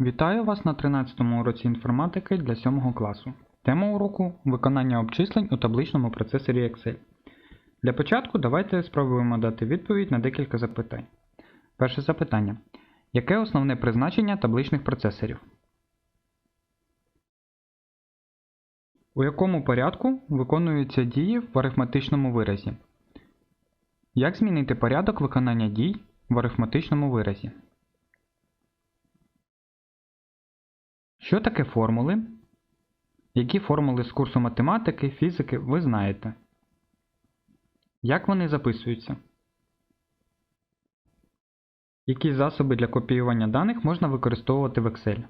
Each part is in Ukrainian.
Вітаю вас на 13 му уроці інформатики для 7 класу. Тема уроку виконання обчислень у табличному процесорі Excel. Для початку давайте спробуємо дати відповідь на декілька запитань. Перше запитання. Яке основне призначення табличних процесорів? У якому порядку виконуються дії в арифметичному виразі? Як змінити порядок виконання дій в арифметичному виразі? Що таке формули? Які формули з курсу математики, фізики ви знаєте? Як вони записуються? Які засоби для копіювання даних можна використовувати в Excel?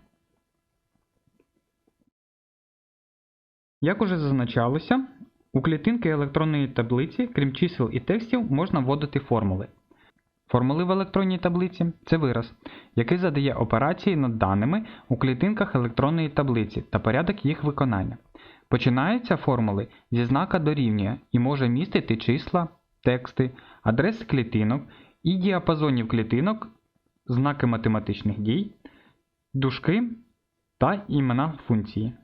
Як уже зазначалося, у клітинки електронної таблиці, крім чисел і текстів, можна вводити формули. Формули в електронній таблиці це вираз, який задає операції над даними у клітинках електронної таблиці та порядок їх виконання. Починаються формули зі знака дорівнює і може містити числа, тексти, адреси клітинок і діапазонів клітинок, знаки математичних дій, дужки та імена функції.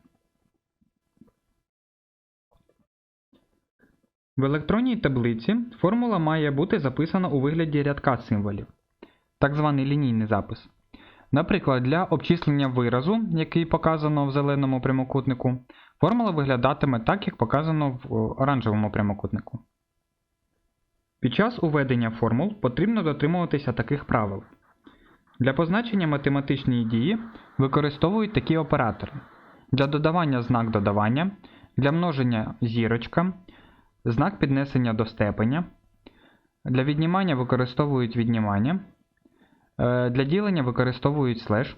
В електронній таблиці формула має бути записана у вигляді рядка символів, так званий лінійний запис. Наприклад, для обчислення виразу, який показано в зеленому прямокутнику, формула виглядатиме так, як показано в оранжевому прямокутнику. Під час уведення формул потрібно дотримуватися таких правил. Для позначення математичної дії використовують такі оператори. Для додавання знак додавання, для множення зірочка, знак піднесення до степеня. Для віднімання використовують віднімання. Е, Для ділення використовують слеш.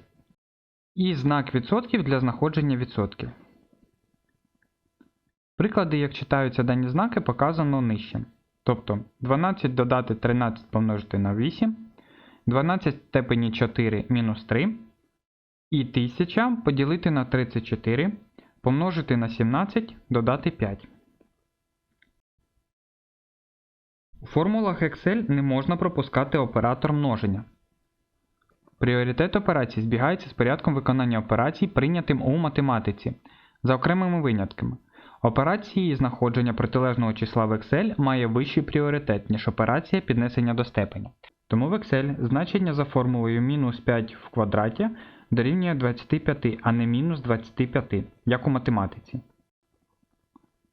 І знак відсотків для знаходження відсотків. Приклади, як читаються дані знаки, показано нижче. Тобто 12 додати 13 помножити на 8, 12 в степені 4 мінус 3, і 1000 поділити на 34, помножити на 17, додати 5. У формулах Excel не можна пропускати оператор множення. Пріоритет операцій збігається з порядком виконання операцій, прийнятим у математиці, за окремими винятками. Операції знаходження протилежного числа в Excel має вищий пріоритет, ніж операція піднесення до степеня. Тому в Excel значення за формулою мінус 5 в квадраті дорівнює 25, а не мінус 25, як у математиці.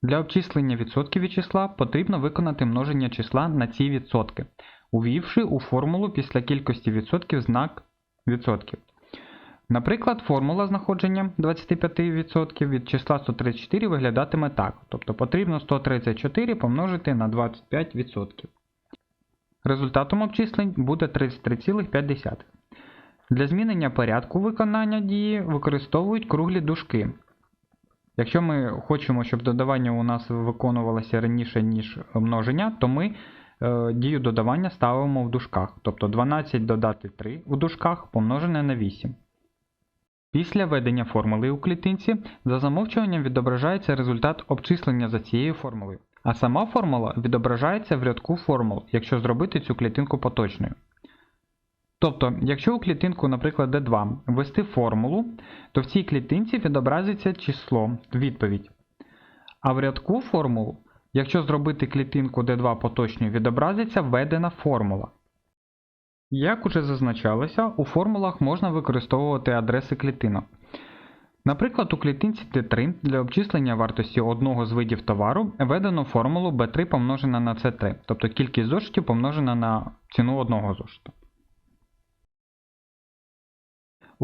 Для обчислення відсотків від числа потрібно виконати множення числа на ці відсотки, увівши у формулу після кількості відсотків знак відсотків. Наприклад, формула знаходження 25% від числа 134 виглядатиме так. Тобто потрібно 134 помножити на 25%. Результатом обчислень буде 33,5. Для змінення порядку виконання дії використовують круглі дужки. Якщо ми хочемо, щоб додавання у нас виконувалося раніше, ніж множення, то ми е, дію додавання ставимо в дужках. Тобто 12 додати 3 у дужках помножене на 8. Після введення формули у клітинці за замовчуванням відображається результат обчислення за цією формулою. А сама формула відображається в рядку формул, якщо зробити цю клітинку поточною. Тобто, якщо у клітинку, наприклад, D2 ввести формулу, то в цій клітинці відобразиться число, відповідь. А в рядку формул, якщо зробити клітинку D2 поточною, відобразиться введена формула. Як уже зазначалося, у формулах можна використовувати адреси клітинок. Наприклад, у клітинці D3 для обчислення вартості одного з видів товару введено формулу B3 помножена на C3, тобто кількість зошитів помножена на ціну одного зошиту.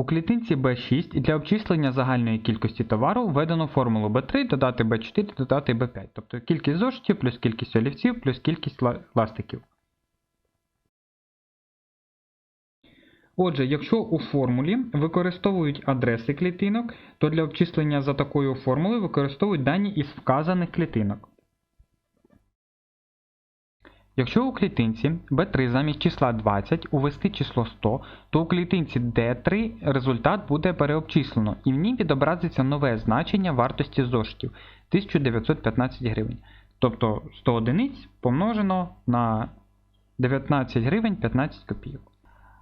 У клітинці B6 для обчислення загальної кількості товару введено формулу B3 додати B4 додати B5, тобто кількість зошитів плюс кількість олівців плюс кількість ластиків. Отже, якщо у формулі використовують адреси клітинок, то для обчислення за такою формулою використовують дані із вказаних клітинок. Якщо у клітинці B3 замість числа 20 увести число 100, то у клітинці D3 результат буде переобчислено і в ній відобразиться нове значення вартості зошитів 1915 гривень. Тобто 100 одиниць помножено на 19 гривень 15 копійок.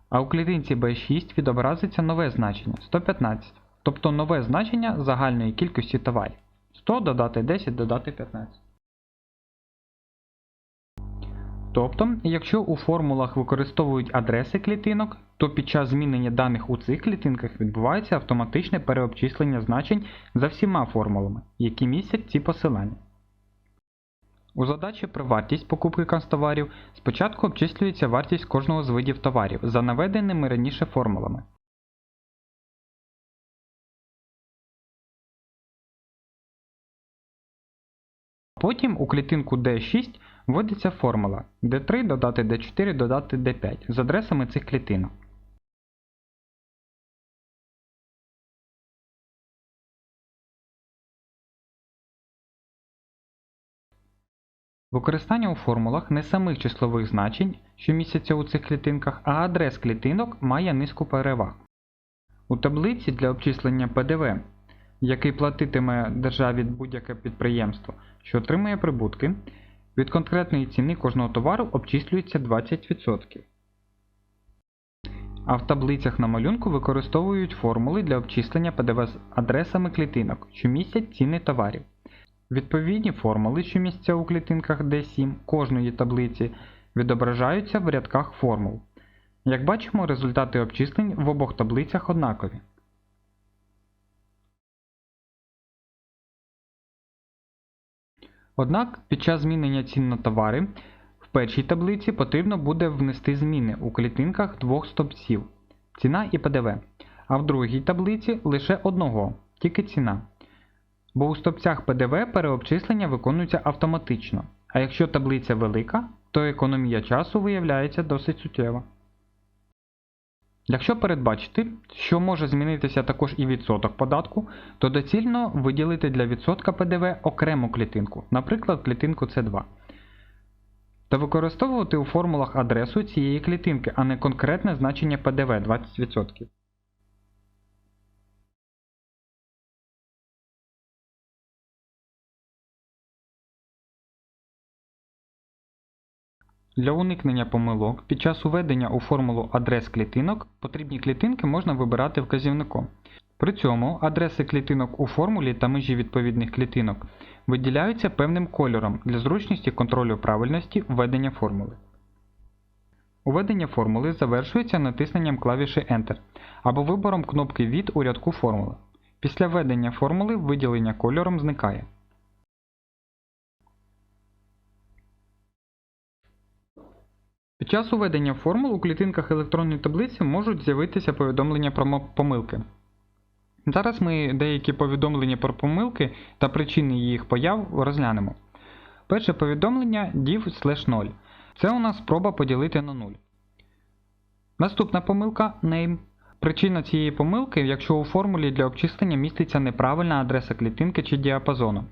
А у клітинці B6 відобразиться нове значення 115, тобто нове значення загальної кількості товарів. 100 додати 10 додати 15. Тобто, якщо у формулах використовують адреси клітинок, то під час змінення даних у цих клітинках відбувається автоматичне переобчислення значень за всіма формулами, які містять ці посилання. У задачі про вартість покупки канцтоварів спочатку обчислюється вартість кожного з видів товарів за наведеними раніше формулами. Потім у клітинку D6 вводиться формула D3 додати D4 додати D5 з адресами цих клітинок. Використання у формулах не самих числових значень, що містяться у цих клітинках, а адрес клітинок має низку переваг. У таблиці для обчислення ПДВ, який платитиме державі будь-яке підприємство, що отримує прибутки, від конкретної ціни кожного товару обчислюється 20%. А в таблицях на малюнку використовують формули для обчислення ПДВ з адресами клітинок, що містять ціни товарів. Відповідні формули, що містяться у клітинках D7 кожної таблиці, відображаються в рядках формул. Як бачимо, результати обчислень в обох таблицях однакові. Однак під час змінення цін на товари в першій таблиці потрібно буде внести зміни у клітинках двох стовпців ціна і ПДВ, а в другій таблиці лише одного, тільки ціна. Бо у стовпцях ПДВ переобчислення виконується автоматично, а якщо таблиця велика, то економія часу виявляється досить суттєва. Якщо передбачити, що може змінитися також і відсоток податку, то доцільно виділити для відсотка ПДВ окрему клітинку, наприклад, клітинку С2. Та використовувати у формулах адресу цієї клітинки, а не конкретне значення ПДВ 20%. Для уникнення помилок під час уведення у формулу адрес клітинок потрібні клітинки можна вибирати вказівником. При цьому адреси клітинок у формулі та межі відповідних клітинок виділяються певним кольором для зручності контролю правильності введення формули. Уведення формули завершується натисненням клавіші Enter або вибором кнопки Від у рядку формули. Після введення формули виділення кольором зникає. Під час уведення формул у клітинках електронної таблиці можуть з'явитися повідомлення про помилки. Зараз ми деякі повідомлення про помилки та причини їх появ розглянемо. Перше повідомлення div 0. Це у нас спроба поділити на 0. Наступна помилка name. Причина цієї помилки, якщо у формулі для обчислення міститься неправильна адреса клітинки чи діапазону.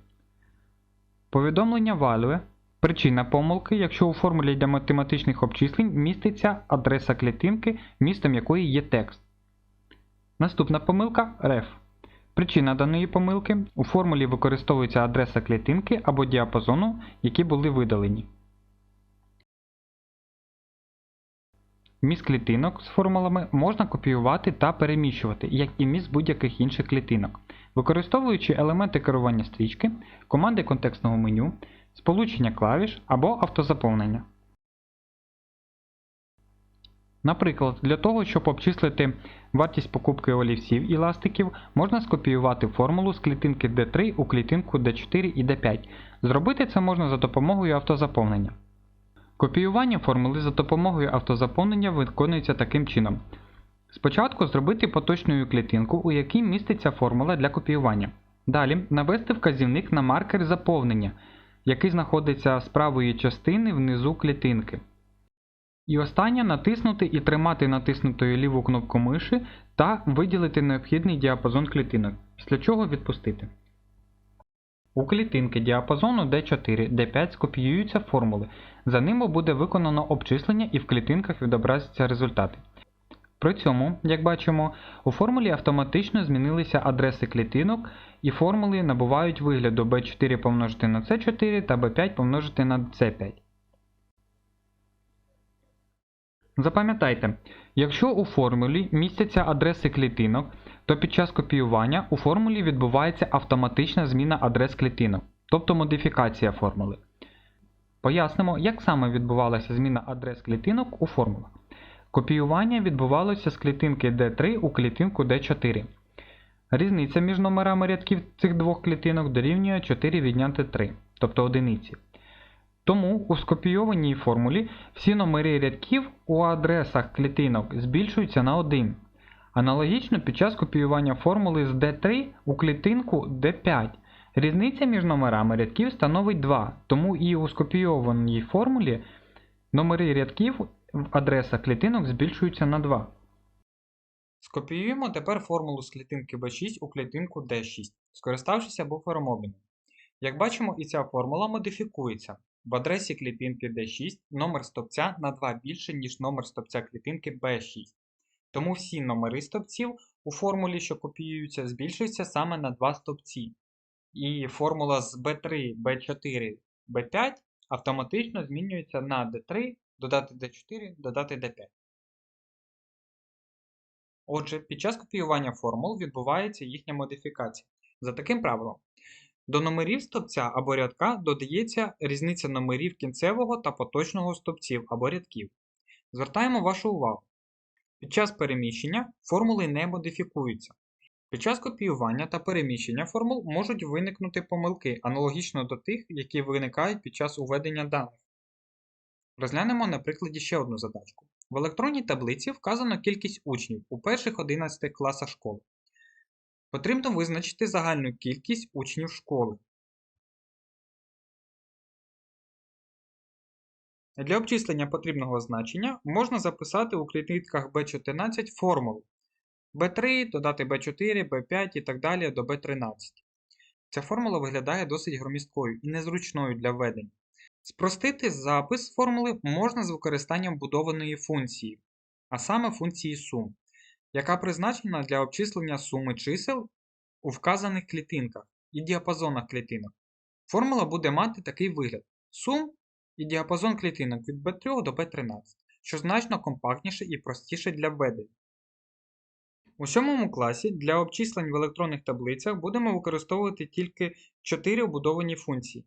Повідомлення value. Причина помилки, якщо у формулі для математичних обчислень міститься адреса клітинки, містом якої є текст. Наступна помилка ref. Причина даної помилки у формулі використовується адреса клітинки або діапазону, які були видалені. Міст клітинок з формулами можна копіювати та переміщувати, як і міст будь-яких інших клітинок, використовуючи елементи керування стрічки, команди контекстного меню, сполучення клавіш або автозаповнення. Наприклад, для того, щоб обчислити вартість покупки олівців і ластиків, можна скопіювати формулу з клітинки D3 у клітинку D4 і D5. Зробити це можна за допомогою автозаповнення. Копіювання формули за допомогою автозаповнення виконується таким чином. Спочатку зробити поточною клітинку, у якій міститься формула для копіювання. Далі навести вказівник на маркер заповнення, який знаходиться з правої частини внизу клітинки. І останнє натиснути і тримати натиснутою ліву кнопку миші та виділити необхідний діапазон клітинок, після чого відпустити. У клітинки діапазону D4, D5 скопіюються формули, за ними буде виконано обчислення і в клітинках відобразяться результати. При цьому, як бачимо, у формулі автоматично змінилися адреси клітинок і формули набувають вигляду B4 помножити на C4 та B5 помножити на C5. Запам'ятайте, якщо у формулі містяться адреси клітинок, то під час копіювання у формулі відбувається автоматична зміна адрес клітинок, тобто модифікація формули. Пояснимо, як саме відбувалася зміна адрес клітинок у формулах. Копіювання відбувалося з клітинки D3 у клітинку D4. Різниця між номерами рядків цих двох клітинок дорівнює 4 відняти 3, тобто одиниці. Тому у скопійованій формулі всі номери рядків у адресах клітинок збільшуються на 1. Аналогічно під час копіювання формули з D3 у клітинку D5. Різниця між номерами рядків становить 2, тому і у скопійованій формулі номери рядків в адресах клітинок збільшуються на 2. Скопіюємо тепер формулу з клітинки B6 у клітинку D6, скориставшися буфером обміну. Як бачимо, і ця формула модифікується. В адресі клітинки D6 номер стопця на 2 більше, ніж номер стопця клітинки B6. Тому всі номери стопців у формулі, що копіюються, збільшуються саме на 2 стопці. І формула з B3, B4, B5 автоматично змінюється на D3, додати D4, додати D5. Отже, під час копіювання формул відбувається їхня модифікація. За таким правилом, до номерів стопця або рядка додається різниця номерів кінцевого та поточного стопців або рядків. Звертаємо вашу увагу. Під час переміщення формули не модифікуються. Під час копіювання та переміщення формул можуть виникнути помилки, аналогічно до тих, які виникають під час уведення даних. Розглянемо на прикладі ще одну задачку. В електронній таблиці вказано кількість учнів у перших 11 класах школи. Потрібно визначити загальну кількість учнів школи. Для обчислення потрібного значення можна записати у клітинках B14 формулу B3 додати B4, B5 і так далі до B13. Ця формула виглядає досить громісткою і незручною для введення. Спростити запис формули можна з використанням будованої функції, а саме функції сум, яка призначена для обчислення суми чисел у вказаних клітинках і діапазонах клітинок. Формула буде мати такий вигляд: сум і діапазон клітинок від B3 до B13, що значно компактніше і простіше для введення. У сьомому класі для обчислень в електронних таблицях будемо використовувати тільки 4 обудовані функції,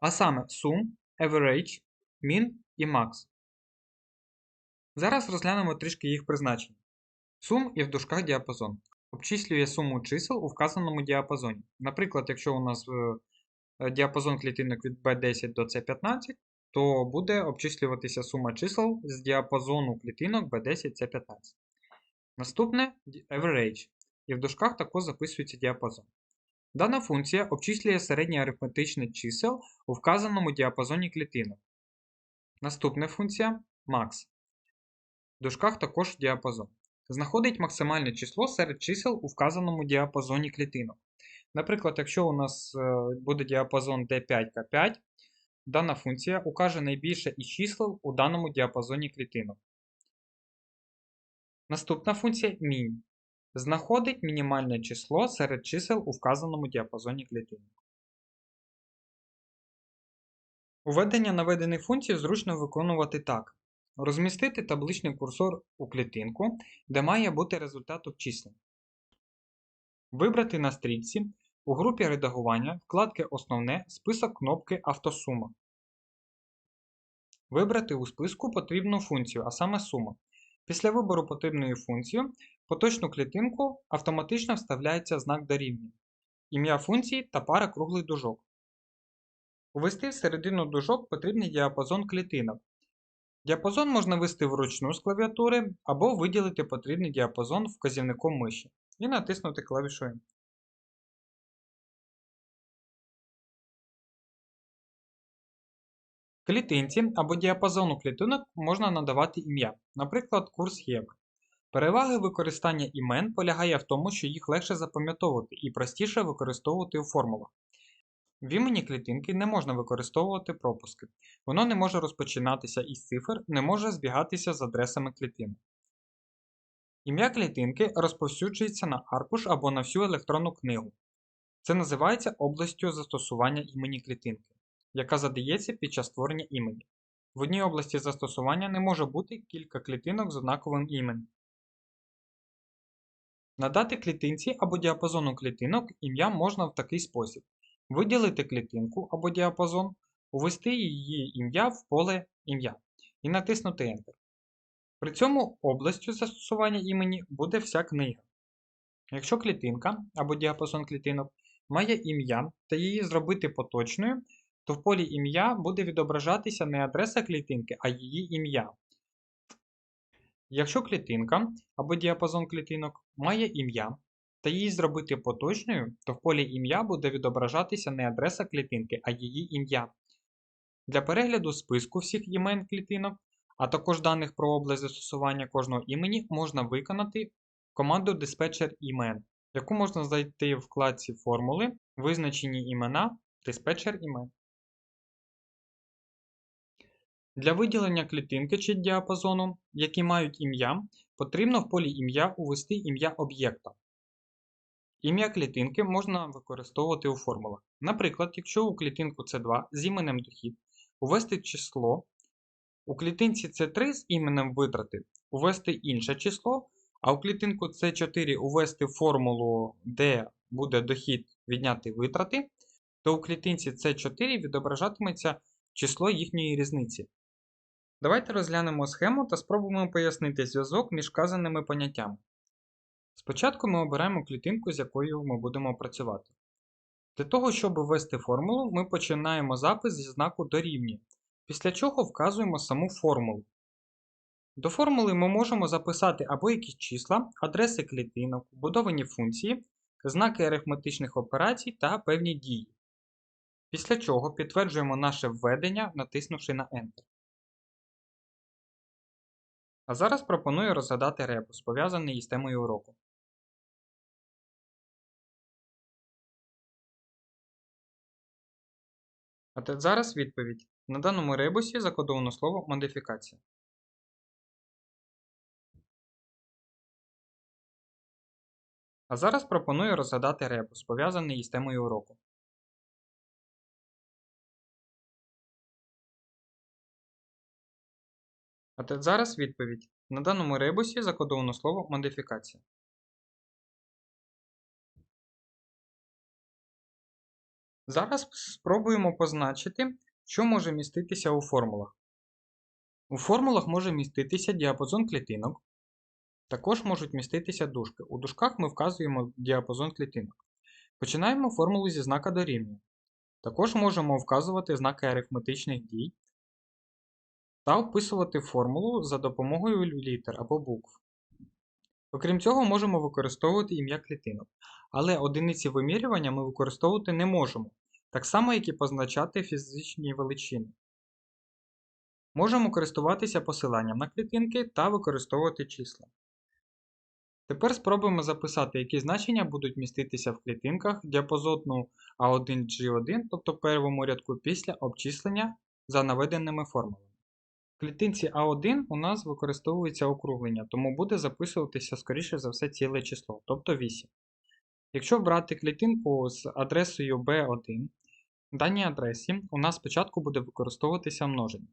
а саме sum, average, min і max. Зараз розглянемо трішки їх призначення. Sum і в дужках діапазон. Обчислює суму чисел у вказаному діапазоні. Наприклад, якщо у нас е, діапазон клітинок від B10 до C15, то буде обчислюватися сума чисел з діапазону клітинок B10 C15. Наступне average, і в дужках також записується діапазон. Дана функція обчислює середнє арифметичне чисел у вказаному діапазоні клітинок. Наступна функція max. В дужках також діапазон. Знаходить максимальне число серед чисел у вказаному діапазоні клітинок. Наприклад, якщо у нас е, буде діапазон D5K5, дана функція укаже найбільше із чисел у даному діапазоні клітинок. Наступна функція min. Знаходить мінімальне число серед чисел у вказаному діапазоні клітинок. Уведення наведених функцій зручно виконувати так. Розмістити табличний курсор у клітинку, де має бути результат обчислень. Вибрати на стрічці у групі редагування вкладки Основне список кнопки Автосума. Вибрати у списку потрібну функцію, а саме сума. Після вибору потрібної функції поточну клітинку автоматично вставляється знак дорівнює, ім'я функції та пара круглий дужок. Увести в середину дужок потрібний діапазон клітинок. Діапазон можна ввести вручну з клавіатури або виділити потрібний діапазон вказівником миші і натиснути клавішу. Клітинці або діапазону клітинок можна надавати ім'я, наприклад, курс євро. Переваги використання імен полягає в тому, що їх легше запам'ятовувати і простіше використовувати у формулах. В імені клітинки не можна використовувати пропуски. Воно не може розпочинатися із цифр, не може збігатися з адресами клітинок. Ім'я клітинки розповсюджується на аркуш або на всю електронну книгу. Це називається областю застосування імені клітинки, яка задається під час створення імені. В одній області застосування не може бути кілька клітинок з однаковим іменем. Надати клітинці або діапазону клітинок ім'я можна в такий спосіб: виділити клітинку або діапазон, увести її ім'я в поле ім'я і натиснути Enter. При цьому областю застосування імені буде вся книга. Якщо клітинка або діапазон клітинок має ім'я та її зробити поточною, то в полі ім'я буде відображатися не адреса клітинки, а її ім'я. Якщо клітинка або діапазон клітинок має ім'я та її зробити поточною, то в полі ім'я буде відображатися не адреса клітинки, а її ім'я. Для перегляду списку всіх імен клітинок, а також даних про область застосування кожного імені можна виконати команду диспетчер імен, яку можна знайти в вкладці формули Визначені імена диспетчер імен. Для виділення клітинки чи діапазону, які мають ім'я, потрібно в полі ім'я увести ім'я об'єкта. Ім'я клітинки можна використовувати у формулах. Наприклад, якщо у клітинку C2 з іменем дохід увести число, у клітинці C3 з іменем витрати увести інше число, а у клітинку C4 увести формулу, де буде дохід відняти витрати, то у клітинці C4 відображатиметься число їхньої різниці. Давайте розглянемо схему та спробуємо пояснити зв'язок між вказаними поняттями. Спочатку ми обираємо клітинку, з якою ми будемо працювати. Для того, щоб ввести формулу, ми починаємо запис зі знаку дорівнює, після чого вказуємо саму формулу. До формули ми можемо записати або якісь числа, адреси клітинок, будовані функції, знаки арифметичних операцій та певні дії. Після чого підтверджуємо наше введення, натиснувши на Enter. А зараз пропоную розгадати ребус, пов'язаний із темою уроку. А зараз відповідь. На даному ребусі закодовано слово модифікація. А зараз пропоную розгадати ребус, пов'язаний із темою уроку. А зараз відповідь. На даному ребусі закодовано слово модифікація. Зараз спробуємо позначити, що може міститися у формулах. У формулах може міститися діапазон клітинок. Також можуть міститися дужки. У дужках ми вказуємо діапазон клітинок. Починаємо формулу зі знака дорівнює. Також можемо вказувати знаки арифметичних дій та вписувати формулу за допомогою літер або букв. Окрім цього, можемо використовувати ім'я клітинок, але одиниці вимірювання ми використовувати не можемо, так само, як і позначати фізичні величини. Можемо користуватися посиланням на клітинки та використовувати числа. Тепер спробуємо записати, які значення будуть міститися в клітинках діапазону A1G1, тобто первому рядку після обчислення за наведеними формулами. Клітинці А1 у нас використовується округлення, тому буде записуватися, скоріше за все, ціле число, тобто 8. Якщо брати клітинку з адресою B1, в даній адресі у нас спочатку буде використовуватися множення.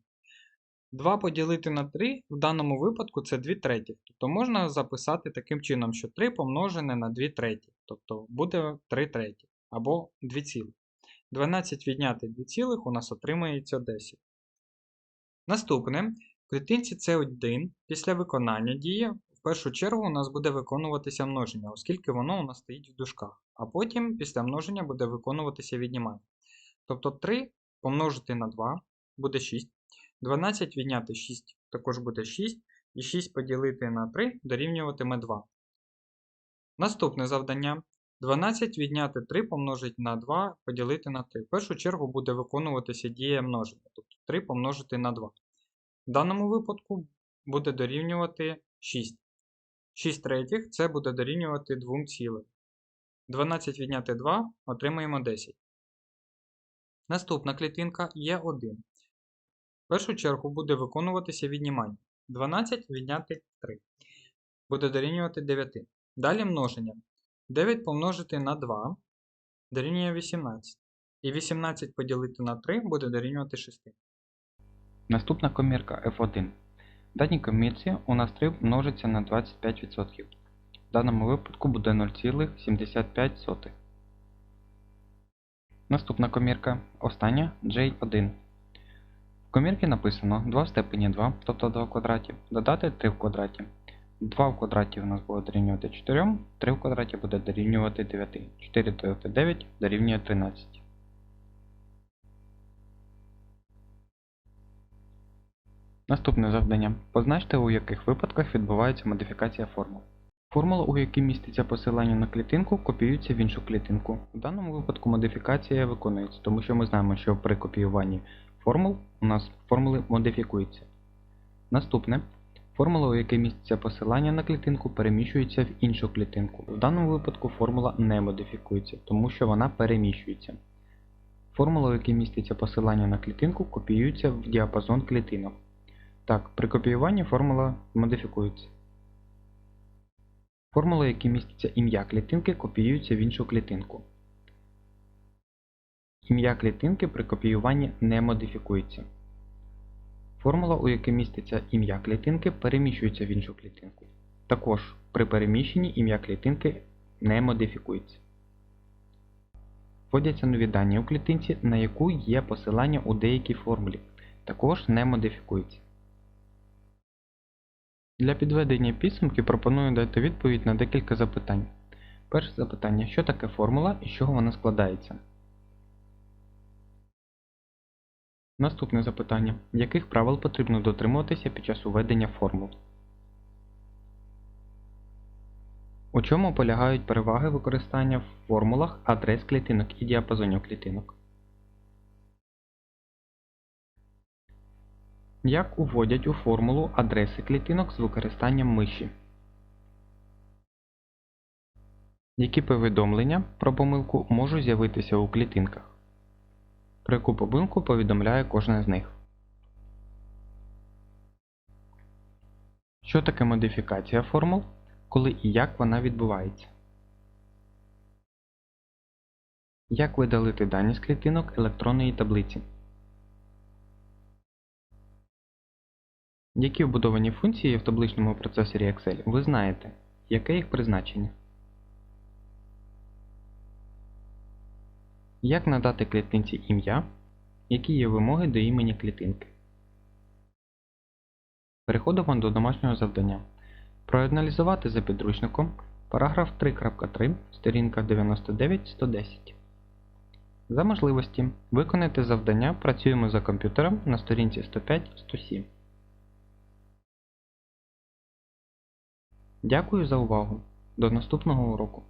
2 поділити на 3 в даному випадку це 2 треті. Тобто можна записати таким чином, що 3 помножене на 2 треті. Тобто буде 3 треті або 2 цілих. 12 відняти 2 цілих у нас отримається 10. Наступне, в клітинці C1 після виконання дії в першу чергу у нас буде виконуватися множення, оскільки воно у нас стоїть в дужках. А потім після множення буде виконуватися віднімання. Тобто 3 помножити на 2 буде 6. 12 відняти 6 також буде 6. І 6 поділити на 3 дорівнюватиме 2. Наступне завдання. 12 відняти 3 помножити на 2 поділити на 3. В першу чергу буде виконуватися дія множення, тобто 3 помножити на 2. В даному випадку буде дорівнювати 6. 6 третіх це буде дорівнювати 2 цілих. 12 відняти 2 отримаємо 10. Наступна клітинка є 1. В першу чергу буде виконуватися віднімання. 12 відняти 3. Буде дорівнювати 9. Далі множення. 9 помножити на 2 дорівнює 18. І 18 поділити на 3 буде дорівнювати 6. Наступна комірка F1. В даній комірці у нас 3 множиться на 25%. В даному випадку буде 0,75. Наступна комірка, остання J1. В комірці написано 2 в степені 2, тобто 2 в квадраті, додати 3 в квадраті. 2 в квадраті у нас буде дорівнювати 4, 3 в квадраті буде дорівнювати 9. 4 додати 9 дорівнює 13. Наступне завдання. Позначте, у яких випадках відбувається модифікація формул. Формула, у якій міститься посилання на клітинку, копіюється в іншу клітинку. В даному випадку модифікація виконується, тому що ми знаємо, що при копіюванні формул у нас формули модифікуються. Наступне. Формула, у якій міститься посилання на клітинку, переміщується в іншу клітинку. В даному випадку формула не модифікується, тому що вона переміщується. Формула, у якій міститься посилання на клітинку, копіюється в діапазон клітинок. Так, при копіюванні формула модифікується. Формула, в якій міститься ім'я клітинки, копіюється в іншу клітинку. Ім'я клітинки при копіюванні не модифікується. Формула, у якій міститься ім'я клітинки, переміщується в іншу клітинку. Також при переміщенні ім'я клітинки не модифікується. Вводяться нові дані у клітинці, на яку є посилання у деякій формулі. Також не модифікується. Для підведення підсумків пропоную дати відповідь на декілька запитань. Перше запитання, що таке формула і з чого вона складається? Наступне запитання, яких правил потрібно дотримуватися під час уведення формул? У чому полягають переваги використання в формулах адрес клітинок і діапазонів клітинок? Як уводять у формулу адреси клітинок з використанням миші? Які повідомлення про помилку можуть з'явитися у клітинках? Про яку помилку повідомляє кожна з них? Що таке модифікація формул? Коли і як вона відбувається? Як видалити дані з клітинок електронної таблиці? Які вбудовані функції в табличному процесорі Excel ви знаєте? Яке їх призначення? Як надати клітинці ім'я? Які є вимоги до імені клітинки? Переходимо до домашнього завдання. Проаналізувати за підручником параграф 3.3, сторінка 99-110. За можливості виконайте завдання Працюємо за комп'ютером на сторінці 105-107. Дякую за увагу. До наступного уроку.